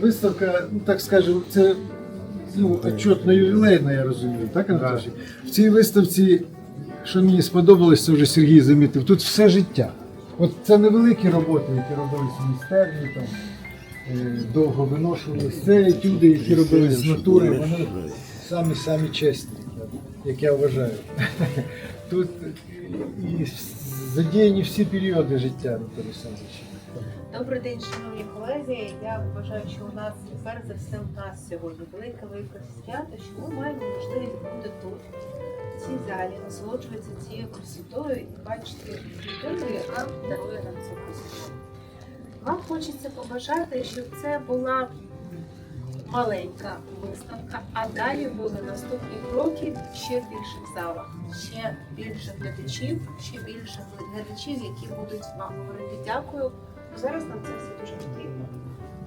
виставка, ну так скажемо, це ну, отчетно ювілейна, я розумію, так, Анатолій? В цій виставці, що мені сподобалось, це вже Сергій замітив, тут все життя. От це невеликі роботи, які робились в майстерні, там, е, довго виношувалися. Це етюди, які робились з натури, вони самі-самі чесні, як я вважаю. Тут і задіяні всі періоди життя Анатолія Олександровича. Добрий день, шановні колеги. Я вважаю, що у нас перш за все у нас сьогодні велике велике свято, що ми маємо можливість бути тут, в цій залі, насолоджуватися цією красотою і бачити людину, яка дарує нам цю красоту. Вам хочеться побажати, щоб це була маленька виставка, а далі були наступні кроки ще більших залах, ще більше глядачів, ще більше глядачів, які будуть вам говорити дякую. Зараз нам це все дуже потрібно.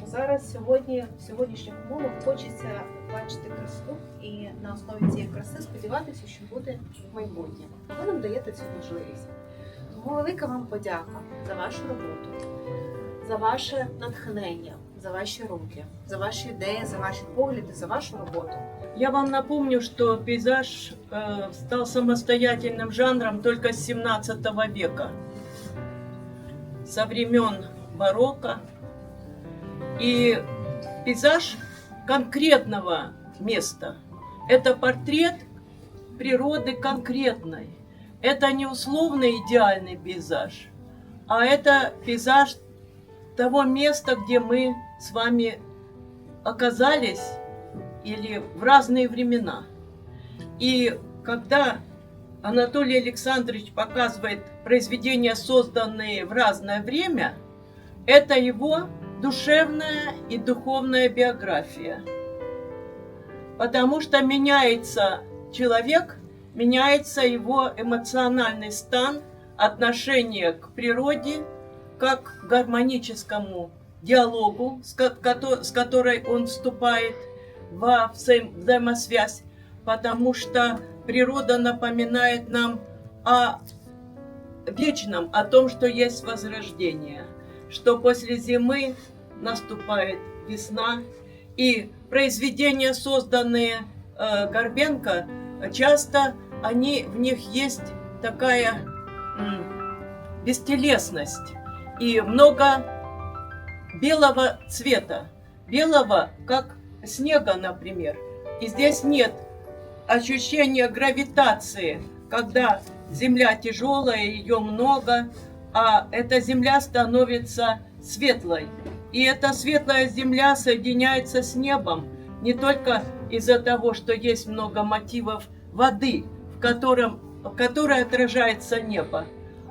Зараз сьогодні, в сьогоднішніх умовах хочеться бачити красу і на основі цієї краси сподіватися, що буде майбутнє. Ви нам даєте цю можливість. Тому велика вам подяка за вашу роботу, за ваше натхнення, за ваші руки, за ваші ідеї, за ваші погляди, за вашу роботу. Я вам напомню, что пейзаж э, стал самостоятельным жанром только с 17 века, со времен барокко. И пейзаж конкретного места – это портрет природы конкретной. Это не условный идеальный пейзаж, а это пейзаж того места, где мы с вами оказались или в разные времена. И когда Анатолий Александрович показывает произведения, созданные в разное время, это его душевная и духовная биография. Потому что меняется человек, меняется его эмоциональный стан, отношение к природе, как к гармоническому диалогу, с ко- кото- с которой он вступает во взаим- взаимосвязь, потому что природа напоминает нам о вечном, о том, что есть возрождение, что после зимы наступает весна, и произведения, созданные э, Горбенко, часто они, в них есть такая м, бестелесность и много белого цвета, белого, как снега, например. И здесь нет ощущения гравитации, когда земля тяжелая, ее много, а эта земля становится светлой. И эта светлая земля соединяется с небом не только из-за того, что есть много мотивов воды, в котором, в которой отражается небо,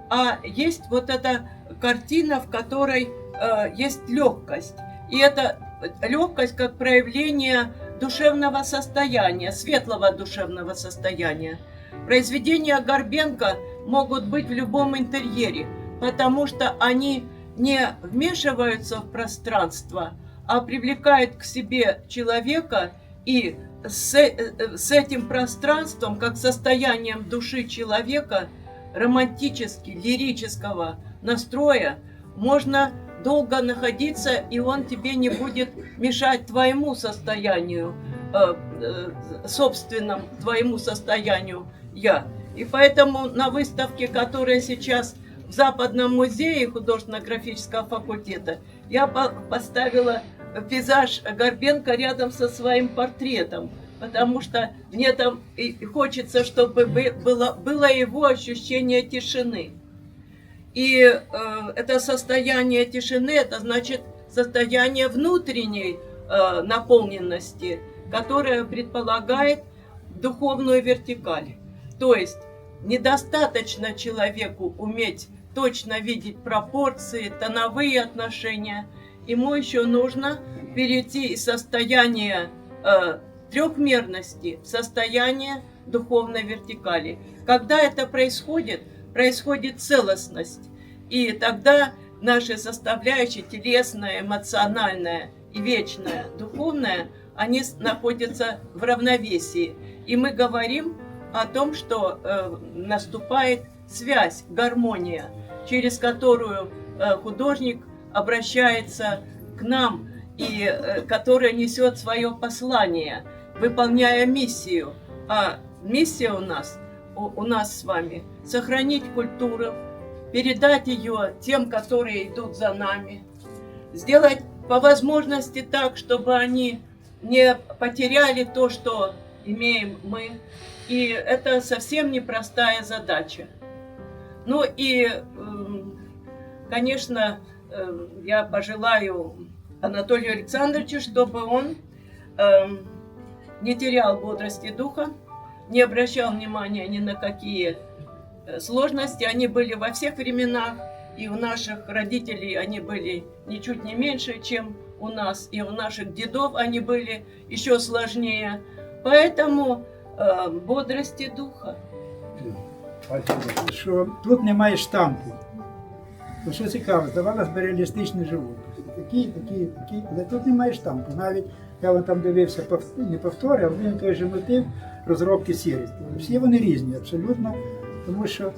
а есть вот эта картина, в которой э, есть легкость. И это легкость как проявление душевного состояния, светлого душевного состояния. Произведения Горбенко могут быть в любом интерьере, потому что они не вмешиваются в пространство, а привлекают к себе человека и с, э, с этим пространством, как состоянием души человека, романтически, лирического настроя, можно долго находиться, и он тебе не будет мешать твоему состоянию, э, э, собственному твоему состоянию я. И поэтому на выставке, которая сейчас в Западном музее художественно-графического факультета, я по- поставила пейзаж Горбенко рядом со своим портретом, потому что мне там и хочется, чтобы бы- было, было его ощущение тишины. И э, это состояние тишины, это значит состояние внутренней э, наполненности, которое предполагает духовную вертикаль. То есть недостаточно человеку уметь точно видеть пропорции, тоновые отношения. Ему еще нужно перейти из состояния э, трехмерности в состояние духовной вертикали. Когда это происходит, происходит целостность. И тогда наши составляющие, телесная, эмоциональная и вечная, духовная, они находятся в равновесии. И мы говорим о том, что э, наступает связь, гармония, через которую э, художник обращается к нам и э, которая несет свое послание, выполняя миссию. А миссия у нас, у, у нас с вами, сохранить культуру, передать ее тем, которые идут за нами, сделать по возможности так, чтобы они не потеряли то, что имеем мы. И это совсем непростая задача. Ну и, эм, конечно, эм, я пожелаю Анатолию Александровичу, чтобы он эм, не терял бодрости духа, не обращал внимания ни на какие э, сложности. Они были во всех временах, и у наших родителей они были ничуть не меньше, чем у нас, и у наших дедов они были еще сложнее. Поэтому э, бодрости духа. Що тут немає штампу. То що цікаво, здавалось би реалістичний живопис. Такі, такі, такі, але тут немає штампу. Навіть я вон там дивився не повтори, а один той же мотив розробки сірості. Всі вони різні, абсолютно, тому що,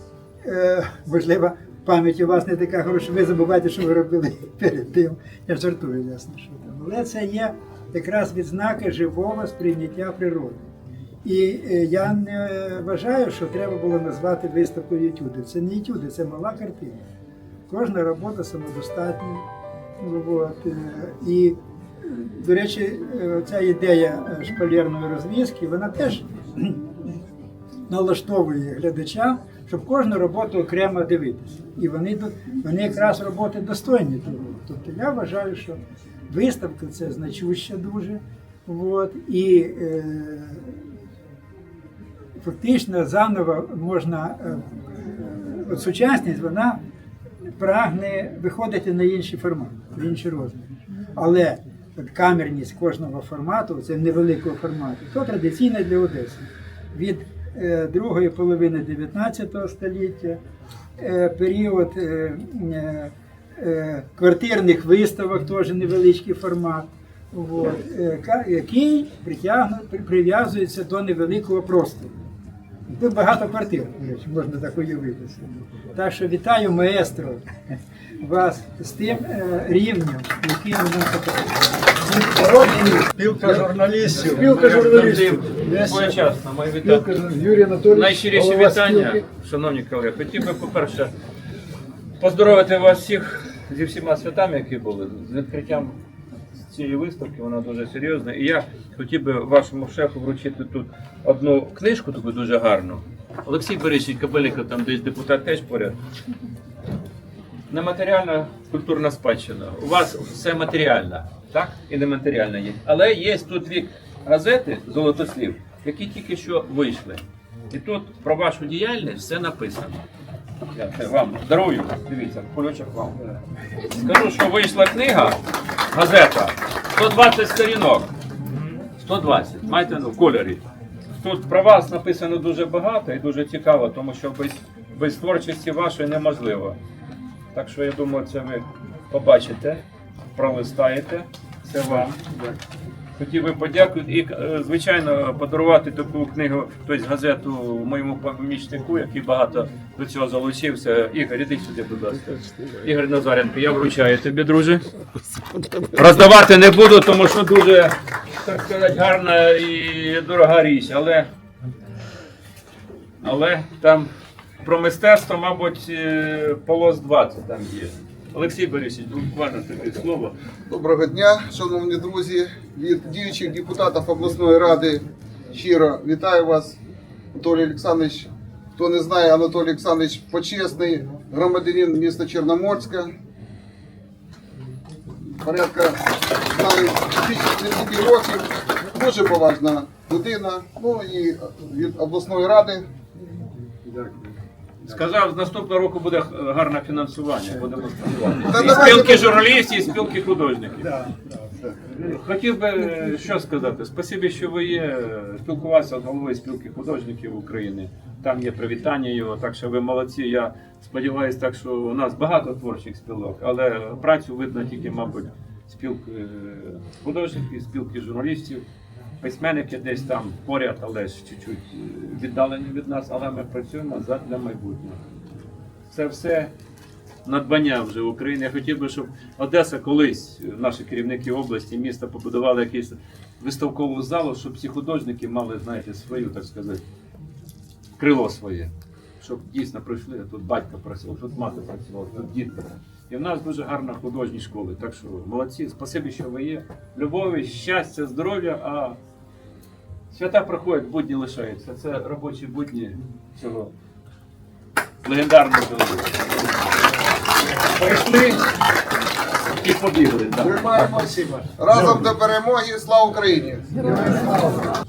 е, можливо, пам'ять у вас не така хороша, ви забуваєте, що ви робили перед тим. Я жартую, ясно, що там. Але це є якраз відзнаки живого сприйняття природи. І е, я не вважаю, що треба було назвати виставкою етюди. Це не етюди, це мала картина. Кожна робота самодостатня. От, е, І, до речі, ця ідея шпалерної розв'язки, вона теж налаштовує глядача, щоб кожну роботу окремо дивитися. І вони, вони якраз роботи достойні того. Тобто я вважаю, що виставка це значуща дуже. От, і е, фактично заново можна. е, От сучасність вона прагне виходити на інші формати, в інші розміри. Але от камерність кожного формату, це невеликого формату, то традиційна для Одеси. Від е, другої половини 19 століття, е, період квартирних виставок, теж невеличкий формат. От, який притягну- прив'язується до невеликого простору. Тут багато квартир, можна так уявити. собі. Так що вітаю маестро вас з тим е, рівнем, який ви нам показали. Спілка журналістів. Спілка журналістів. Своєчасно, мої вітання. Юрій Анатолійович. Найщиріші вітання, шановні колеги. Хотів би, по-перше, поздоровити вас всіх зі всіма святами, які були, з відкриттям цієї виставки, вона дуже серйозна. І я хотів би вашому шефу вручити тут одну книжку, таку дуже гарну. Олексій Борисович Кабеліко, там десь депутат теж поряд. Нематеріальна культурна спадщина. У вас все матеріальне, так? І нематеріальне є. Але є тут дві газети Золотослів, які тільки що вийшли. І тут про вашу діяльність все написано. Я вам дарую. Дивіться, кульочок вам. Скажу, що вийшла книга, газета, 120 сторінок. 120, маєте ну, в кольорі. Тут про вас написано дуже багато і дуже цікаво, тому що без, без творчості вашої неможливо. Так що я думаю, це ви побачите, пролистаєте. Це вам. Хотів би подякувати і, е, звичайно, подарувати таку книгу, тобто газету моєму помічнику, який багато до цього залучився. Ігор, іди сюди, будь ласка. Ігор Назаренко, я вручаю тобі, друже. Роздавати не буду, тому що дуже, так сказати, гарна і дорога річ, але, але там про мистецтво, мабуть, е, полос 20 там є. Олексій Борисович, буквально тобі слово. Доброго дня, шановні друзі. Від діючих депутатів обласної ради щиро вітаю вас, Анатолій Олександрович. Хто не знає, Анатолій Олександрович почесний громадянин міста Чорноморська. Порядка знаю, 30 років. Дуже поважна людина. Ну і від обласної ради Сказав, з наступного року буде е, гарне фінансування. Будемо. І спілки журналістів, і спілки художників. Хотів би е, що сказати. Спасибі, що ви є. Спілкувався з головою спілки художників України. Там є привітання його, так що ви молодці. Я сподіваюся, так що у нас багато творчих спілок, але працю видно тільки, мабуть, спілки е, художників, спілки журналістів. Письменники десь там поряд, але ж чуть-чуть е, віддалені від нас, але ми працюємо задля майбутнього. Це все надбання вже України. Я хотів би, щоб Одеса колись, наші керівники області, міста побудували якусь виставкову залу, щоб ці художники мали, знаєте, свою, так сказати, крило своє. Щоб дійсно прийшли, тут батько працював, тут мати працювала, тут дід. І в нас дуже гарна художні школи. Так що молодці, спасибі, що ви є. Любові, щастя, здоров'я, а свята проходять, будні лишаються. Це робочі будні цього легендарного чоловіка. Прийшли і побігли. так. Тримаємось. Разом до перемоги. Слава Україні!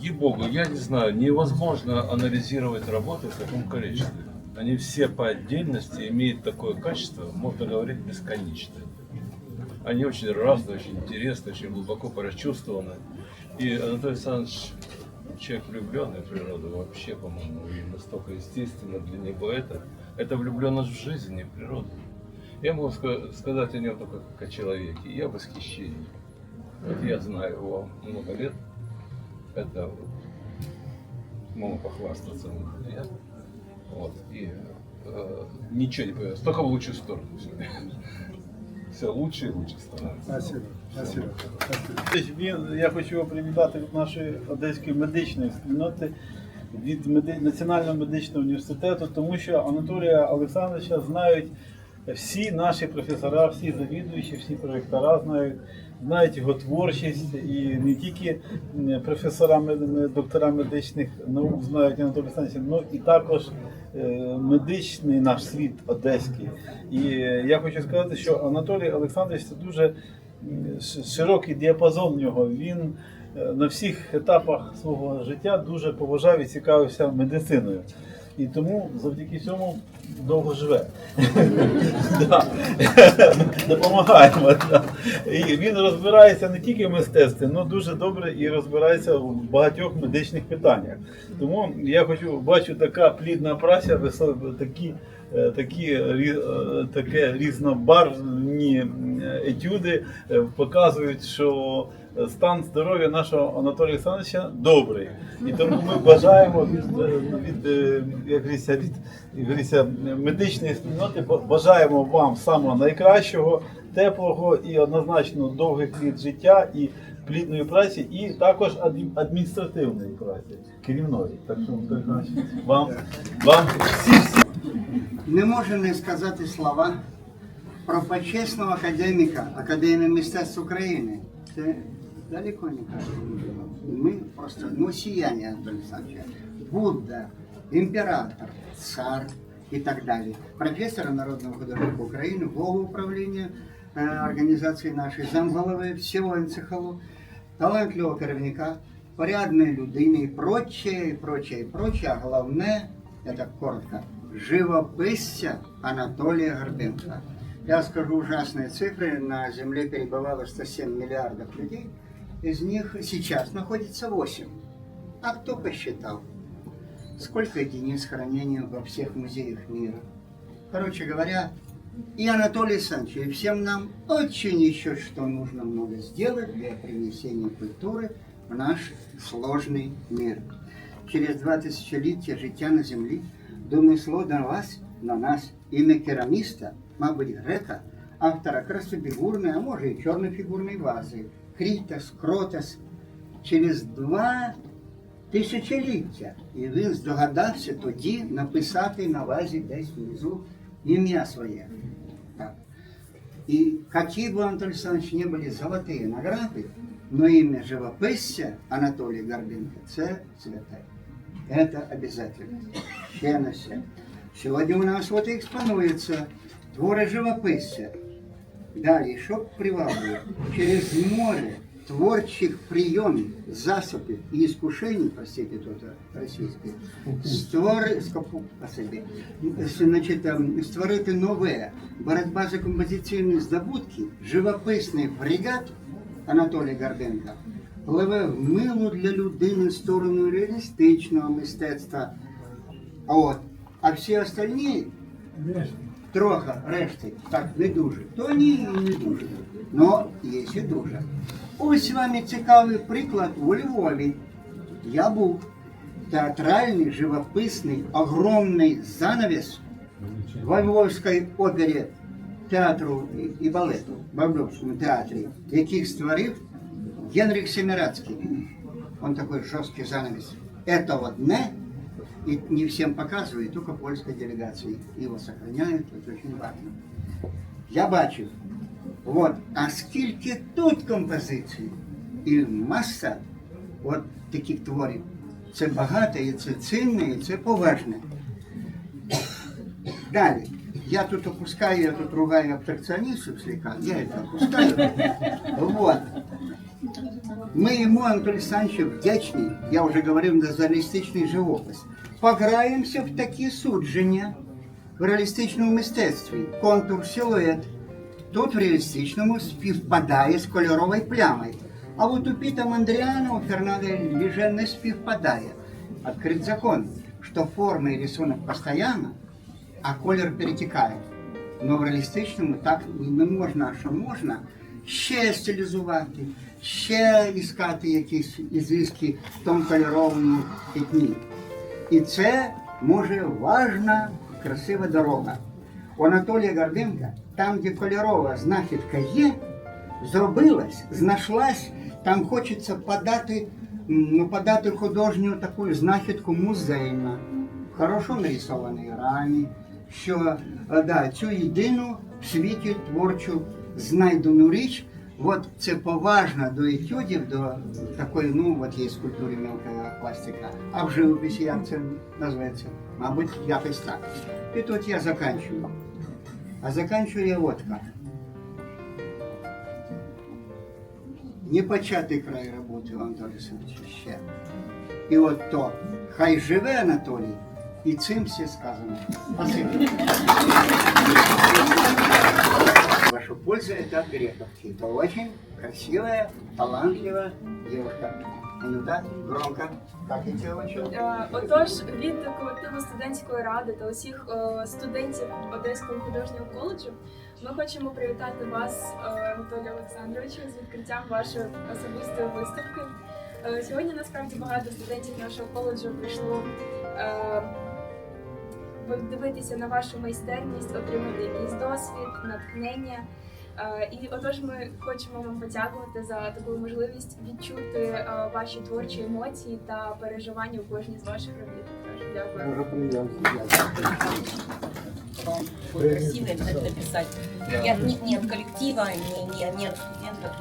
Ей-богу, я не знаю, невозможно анализировать работы в таком количестве. Они все по отдельности имеют такое качество, можно говорить, бесконечное. Они очень разные, очень интересные, очень глубоко прочувствованы. И Анатолий Александрович человек влюбленный в природу вообще, по-моему, настолько естественно для него это. Это влюбленность в жизнь, не в природу. Я могу ска- сказать о нем только как о человеке. Я в. Вот я знаю его много лет. Это могу похвастаться. Я, вот, и э, ничего не появилось, только в лучшую сторону. Все лучше и лучше становится. Спасибо, я хочу привітати від нашої одеської медичної спільноти, від Національного медичного університету, тому що Анатолія Олександровича знають всі наші професора, всі завідуючі, всі проректора знають, знають його творчість і не тільки професора, доктора медичних наук знають Анатолія Олександровича, але і також е, медичний наш світ одеський. І е, я хочу сказати, що Анатолій Олександрович це дуже широкий діапазон в нього. Він е, на всіх етапах свого життя дуже поважав і цікавився медициною. І тому завдяки цьому довго живе. Допомагаємо. І він розбирається не тільки в мистецтві, але дуже добре і розбирається в багатьох медичних питаннях. Тому я хочу бачу така плідна праця, такі, е, такі, е, таке різнобарвні етюди е, показують, що стан здоров'я нашого Анатолія Олександровича добрий. І тому ми бажаємо від, від, е, як говориться, від як говориться, медичної спільноти ба- бажаємо вам самого найкращого, теплого і однозначно довгих літ життя і плідної праці, і також адмі- адміністративної праці, керівної. Так що вам, вам всі Не можу не сказати слова про почесного академіка Академії мистецтв України. Це далеко не кажемо. Ми просто ну, сіяння Анатолія Олександровича. Будда, імператор, цар і так далі. Професор Народного художника України, голову управління е, організації нашої, замголови всього НЦХЛу, талантливого керівника, порядної людини і прочее, і прочее, і прочее. А головне, я так коротко, живописця Анатолия Горбенко. Я скажу ужасные цифры. На Земле перебывало 107 миллиардов людей. Из них сейчас находится 8. А кто посчитал? Сколько единиц хранения во всех музеях мира? Короче говоря, и Анатолий Александрович, и всем нам очень еще что нужно много сделать для принесения культуры в наш сложный мир. Через два тисячоліття життя на землі донесло до вас, на нас, ім'я кераміста, мабуть, грека, автора красофігурної, а може і чорнофігурної вази, Крітас, Кротас. Через два тисячоліття. І він здогадався тоді написати на вазі десь внизу ім'я своє. Так. И какие бы, Анатолий Александрович, не были золотые награды, но имя живописця Анатолия Горбенко – це святе. Это обязательно. Ще на все. Сьогодні у нас от і експонується твори живописця. Далі, що приваблює? Через море творчих прийомів, засобів і іскушень, простите, тут російське, створи, скопу, спасибі, значить, ем, створити нове, боротьба за композиційні здобутки, живописний бригад Анатолія Горбенка пливе в милу для людини сторону реалістичного мистецтва. А от, а всі остальні трохи решти так не дуже. То ні, і не дуже. Но є і дуже. Ось вам і цікавий приклад у Львові. Я був театральний, живописний, огромний занавес в Львовській опері театру і- і балету, в Бабровському театрі, яких створив Генрих Семирадский. Он такой жесткий занавес. Это одне, и не всем показывают, только польской делегации. Его сохраняют, это очень важно. Я бачив. Вот. А скільки тут композицій і маса от таких творів. Це багато, і це цінне, і це поважне. Далі. Я тут опускаю, я тут ругаю абстракционистов слегка, я это опускаю. Вот. Мы ему, Анатолий Александровичу, вдячні, я вже говорив за реалістичний живопис. Пограємося в такі судження в реалістичному мистецтві. Контур, силует. Тут в реалістичному співпадає з кольоровою плямою. А от у Піта Мандріана, у Фернандо Ліже не співпадає. Открыт закон, що форма і рисунок постоянно, а колір перетікає. Но в реалістичному так не можна, що можна ще стилізувати, ще іскати якісь ізвістки в тому кольоровому пітні. І це може важна, красива дорога. У Анатолія Горденка, там, де кольорова знахідка є, зробилась, знайшлась, там хочеться подати, ну, подати художню таку знахідку музейну, хорошо нарисованій рамі, що е, да, цю єдину в світі творчу знайдену річ, от це поважно до етюдів, до такої, ну, от є скульптури мелкого пластика, а в живописі як це називається? Мабуть, якось так. І тут я заканчиваю. А заканчиваю я вот как. Непочатий край роботи Сергійовича ще. І от то, хай живе Анатолій, і цим все сказано. Спасибо. Вашу пользу это от Грековки. Это очень красивая, талантливая девушка. Ну да, громко. И тебя очень. Е, Отож, від колективу студентської ради та усіх студентів Одеського художнього коледжу ми хочемо привітати вас, е, Анатолій Олександровичу, з відкриттям вашої особистої виставки. Сьогодні насправді багато студентів нашого коледжу прийшло е, подивитися на вашу майстерність, отримати якийсь досвід, натхнення. Е, І отож ми хочемо вам подякувати за таку можливість відчути е, ваші творчі емоції та переживання у кожній з ваших робіт. Тож дякую. Дуже приємно. красиво обязательно писать. Я, не, не от коллектива, не, не, не от студентов,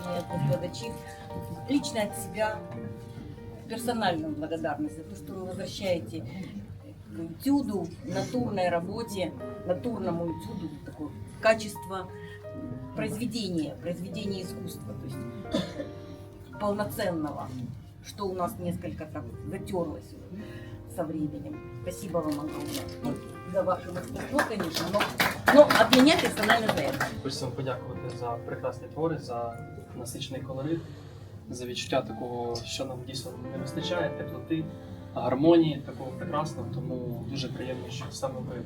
от. Лично от себя персональную благодарность за то, что вы возвращаете к этюду, натурной работе, натурному этюду такое качество произведения, произведения искусства, то есть полноценного, что у нас несколько так затерлось со временем. Спасибо вам огромное Ну, за ваше мастерство, конечно, но, но от меня персонально за это. Хочеться вам подякувати за прекрасні твори, за насичений колорит, за відчуття такого, що нам дійсно не вистачає, теплоти, гармонії такого прекрасного. Тому дуже приємно, що саме ви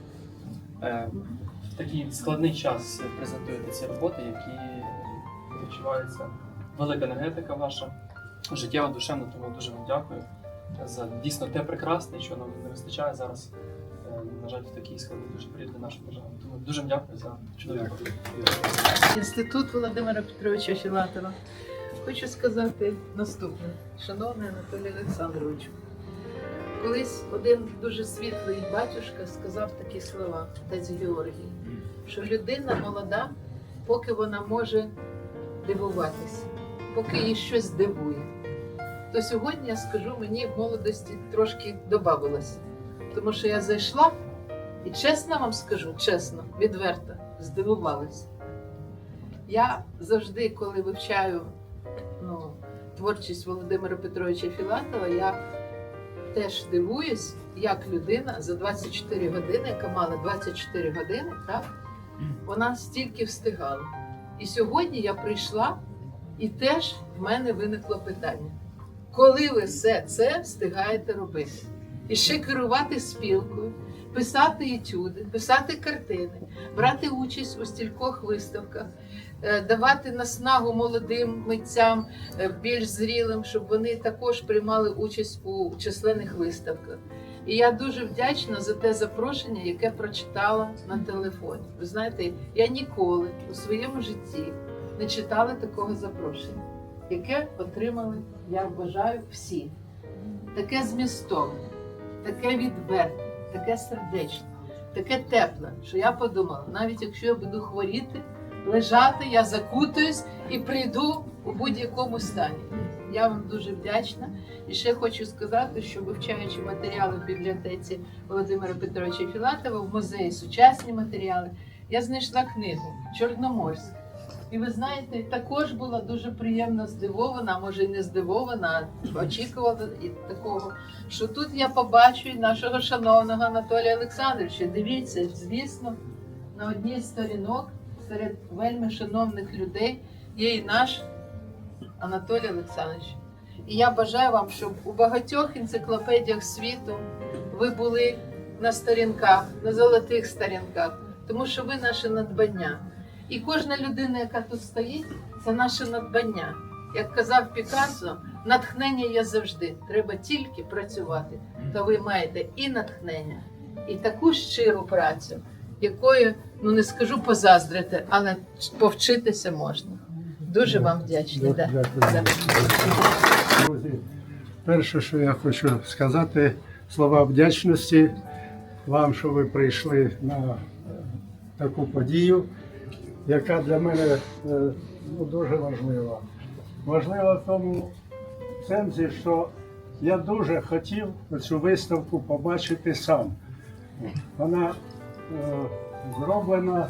е, в такий складний час презентуєте ці роботи, які відчувається велика енергетика ваша, життєва, душевна. Тому дуже вам дякую за дійсно те прекрасне, що нам не вистачає зараз. е, На жаль, в такий складний дуже період для нашої держави. Тому дуже дякую за чудові роботи. Інститут Володимира Петровича Філатова. Хочу сказати наступне, шановний Анатолій Олександрович. Колись один дуже світлий батюшка сказав такі слова отець Георгій, що людина молода, поки вона може дивуватися, поки її щось дивує. То сьогодні я скажу, мені в молодості трошки додавалося. Тому що я зайшла і чесно вам скажу, чесно, відверто, здивувалася. Я завжди, коли вивчаю ну, творчість Володимира Петровича Філатова, я теж дивуюсь, як людина за 24 години, яка мала 24 години, так, вона стільки встигала. І сьогодні я прийшла, і теж в мене виникло питання: коли ви все це встигаєте робити? І ще керувати спілкою, писати етюди, писати картини, брати участь у стількох виставках, давати наснагу молодим митцям, е, більш зрілим, щоб вони також приймали участь у численних виставках. І я дуже вдячна за те запрошення, яке прочитала на телефоні. Ви знаєте, я ніколи у своєму житті не читала такого запрошення, яке отримали, я вважаю, всі. Таке змістовне, таке відверте, таке сердечне, таке тепле, що я подумала, навіть якщо я буду хворіти, лежати, я закутаюсь і прийду у будь-якому стані. Я вам дуже вдячна. І ще хочу сказати, що вивчаючи матеріали в бібліотеці Володимира Петровича Філатова в музеї сучасні матеріали, я знайшла книгу Чорноморськ. І ви знаєте, також була дуже приємно здивована, може й не здивована, а очікувала і такого, що тут я побачу і нашого шановного Анатолія Олександровича. Дивіться, звісно, на одній з сторінок серед вельми шановних людей є і наш Анатолій Олександрович. І я бажаю вам, щоб у багатьох енциклопедіях світу ви були на сторінках, на золотих сторінках, тому що ви наше надбання. І кожна людина, яка тут стоїть, це наше надбання. Як казав Пікассо, натхнення є завжди. Треба тільки працювати. То ви маєте і натхнення, і таку щиру працю, якою, ну не скажу позаздрити, але повчитися можна. Дуже вам вдячна. Да. Друзі, перше, що я хочу сказати, слова вдячності вам, що ви прийшли на е, таку подію, яка для мене е, ну, дуже важлива. Важлива в тому сенсі, що я дуже хотів цю виставку побачити сам. Вона зроблена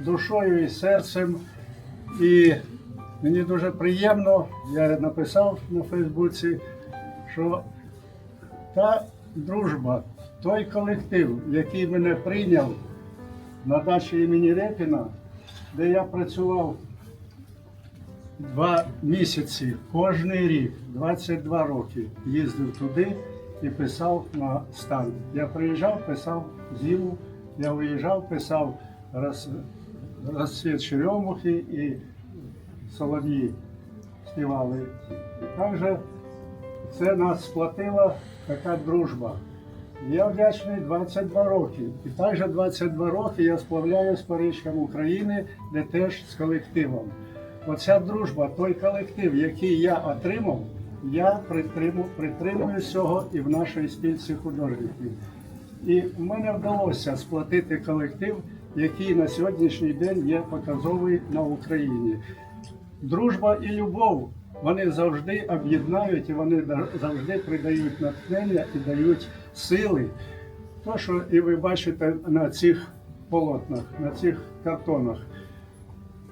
душою і серцем. І мені дуже приємно, я написав на Фейсбуці, що та дружба, той колектив, який мене прийняв на дачі імені Репіна, де я працював два місяці, кожний рік, 22 роки, їздив туди і писав на стан. Я приїжджав, писав зиму, я виїжджав, писав роз, розцвіт черемухи і солов'ї співали. І також це нас сплатила така дружба. Я вдячний 22 роки. І також 22 роки я сплавляюсь по річкам України, де теж з колективом. Оця дружба, той колектив, який я отримав, я притриму, притримую цього і в нашій спільці художників. І в мене вдалося сплатити колектив, який на сьогоднішній день є показовий на Україні. Дружба і любов вони завжди об'єднають і вони завжди придають натхнення і дають сили. То, що і ви бачите на цих полотнах, на цих картонах.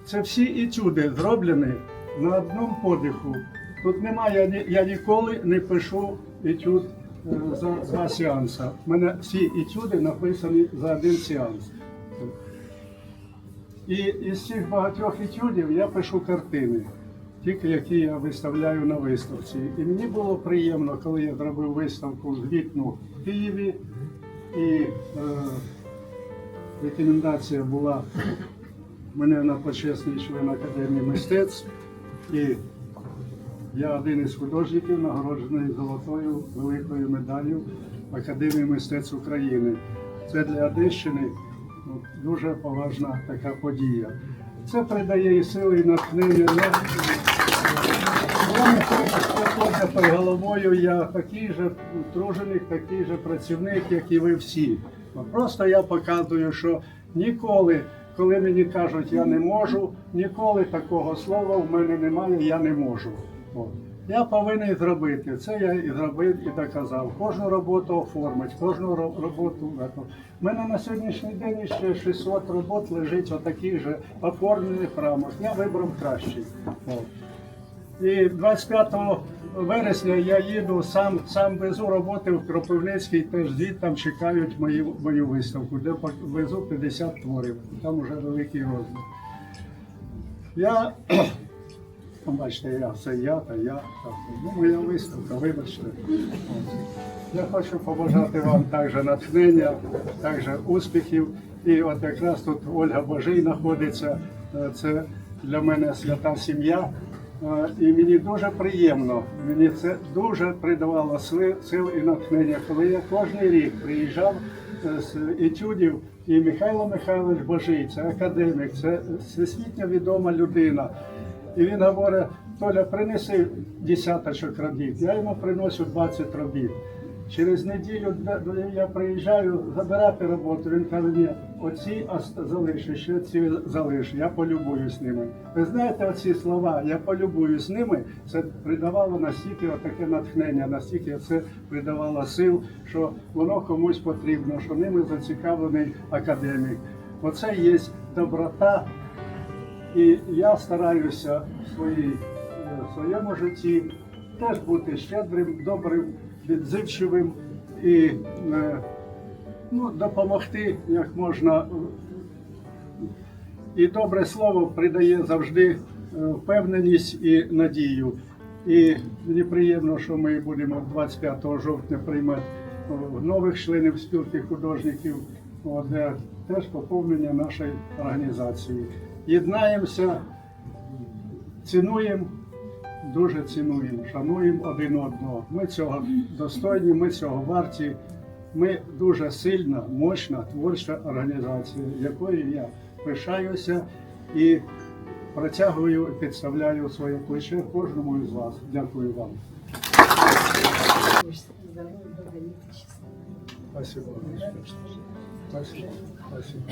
Це всі етюди зроблені на одному подиху. Тут немає, я, ніколи не пишу етюд за два сеанси. У мене всі етюди написані за один сеанс. І із цих багатьох етюдів я пишу картини, тільки які я виставляю на виставці. І мені було приємно, коли я зробив виставку звітну в Києві, і е, рекомендація була мене на почесний член Академії мистецтв. Я один із художників, нагороджений золотою великою медаллю Академії мистецтв України. Це для Одещини ну, дуже поважна така подія. Це придає і сили, і натхнення. Перед головою, я такий же труженик, такий же працівник, як і ви всі. Просто я показую, що ніколи, коли мені кажуть, я не можу, ніколи такого слова в мене немає, я не можу. От. Я повинен зробити. Це я і зробив і доказав. Кожну роботу оформити, кожну роботу. У мене на сьогоднішній день ще 600 робот лежить отаких же оформлених рамах. Я вибрав кращий. І 25 вересня я їду сам, сам везу роботи в Кропивницький, теж звідти там чекають мою, мою виставку, де везу 50 творів. Там вже великий розмір. Я, ну, бачите, я все я та я. Ну, моя виставка, вибачте. Я хочу побажати вам також натхнення, також успіхів. І от якраз тут Ольга Божий знаходиться. Е, Це для мене свята сім'я. Е, І мені дуже приємно, мені це дуже придавало сил і натхнення, коли я кожен рік приїжджав е, з етюдів, і Михайло Михайлович Божий, це академік, це всесвітньо відома людина. І він говорить, Толя, принеси десяточок робіт. Я йому приношу 20 робіт. Через неділю я приїжджаю забирати роботу. Він каже, ні, оці ост- залиши, ще ці залиши, я полюбуюсь ними. Ви знаєте, оці слова, я полюбуюсь ними, це придавало настільки таке натхнення, настільки це придавало сил, що воно комусь потрібно, що ними зацікавлений академік. Оце є доброта, і я стараюся в, своїй, е, в своєму житті теж бути щедрим, добрим, відзивчивим і е, ну, допомогти як можна. І добре слово придає завжди е, впевненість і надію. І мені приємно, що ми будемо 25 жовтня приймати нових членів спілки художників, де теж поповнення нашої організації. Єднаємося, цінуємо, дуже цінуємо, шануємо один одного. Ми цього достойні, ми цього варті. Ми дуже сильна, мощна творча організація, якою я пишаюся і протягую і підставляю своє плече кожному із вас. Дякую вам. Спасибо. Спасибо. Спасибо.